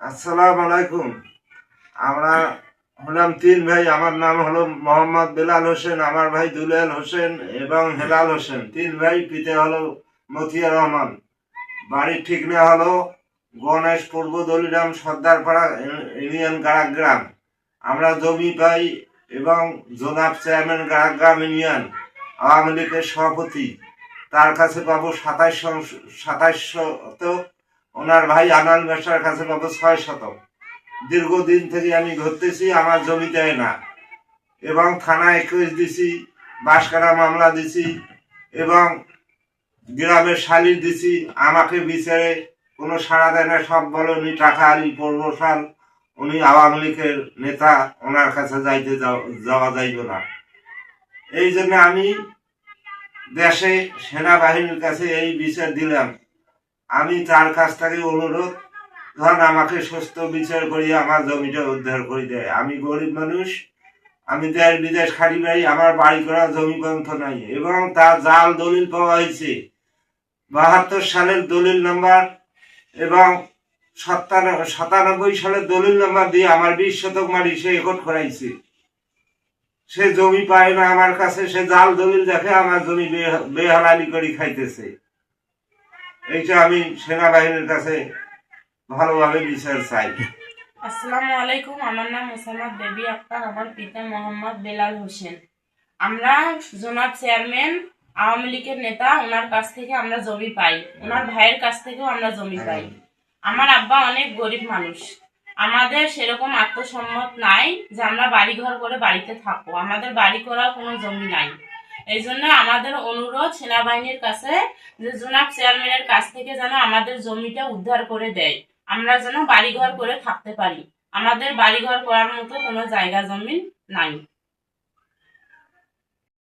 আসসালামু আলাইকুম। আমরা হলাম তিন ভাই, আমার নাম হলো মোহাম্মদ বেলাল হোসেন, আমার ভাই দুলাল হোসেন এবং হেলাল হোসেন। তিন ভাই, পিতে হলো মতিয়া রহমান। বাড়ির ঠিকানা হলো গণেশ পূর্ব দলিরাম সর্দারপাড়া ইউনিয়ন গাড়াগ্রাম। আমরা জমি পাই এবং জোনাব চেয়ারম্যান গাড়াগ্রাম ইউনিয়ন, আওয়ামী লীগের সভাপতি। তার কাছে পাবো সাতাশ শতক ওনার ভাই আনাল মেশার কাছে পাবো ছয় শতক। দীর্ঘদিন থেকে আমি ঘুরতেছি, আমার জমি দেয় না। এবং থানায় একুশ দিছি বাসকারা মামলা দিছি, এবং গ্রামের শালির দিছি, আমাকে বিচারে কোনো সাড়া দেয় না, সব বলে উনি টাকা আলী পূর্বশাল উনি আওয়ামী লীগের নেতা, ওনার কাছে যাইতে যাও- যাওয়া যাইব না। এই জন্য আমি দেশে সেনাবাহিনীর কাছে এই বিচার দিলাম। আমি তার কাছ থেকে অনুরোধ ধরেন আমাকে সুস্থ বিচার করিয়ে আমার জমিটা উদ্ধার করে দেয়। আমি গরিব মানুষ, আমি দেশ বিদেশ খাড়ি বাড়ি আমার বাড়ি করা জমি গ্রন্থ নাই, এবং তার জাল দলিল পাওয়া হয়েছে। বাহাত্তর সালের দলিল নাম্বার এবং সাতানব্বই সালের দলিল নাম্বার দিয়ে আমার বিশ শতক মারি সে রেকর্ড করাইছে। সে জমি পায় না, আমার কাছে সে জাল দলিল দেখে আমার জমি বেহালালি করে খাইতেছে। এইটা আমি সেনাবাহিনীর কাছে ভালোভাবে বিচার চাই। আসসালামু আলাইকুম, আমার নাম মোসাম্মদ বেবি আক্তার, আমার পিতা মোহাম্মদ বেলাল হোসেন। আমরা জোনাব চেয়ারম্যান, আওয়ামী লীগের নেতা, ওনার কাছ থেকে আমরা জমি পাই। ওনার ভাইয়ের কাছ থেকেও আমরা জমি পাই। আমার আব্বা অনেক গরিব মানুষ। আমাদের সেরকম আত্মসম্মত নাই যে আমরা বাড়ি ঘর করে বাড়িতে থাকব। আমাদের বাড়ি করার কোনো জমি নাই। এই জন্য আমাদের অনুরোধ সেনাবাহিনীর কাছে যে জোনাব চেয়ারম্যানের কাছ থেকে যেন আমাদের জমিটা উদ্ধার করে দেয়। আমরা যেন বাড়িঘর করে থাকতে পারি। আমাদের বাড়িঘর করার মতো কোনো জায়গা জমি নাই।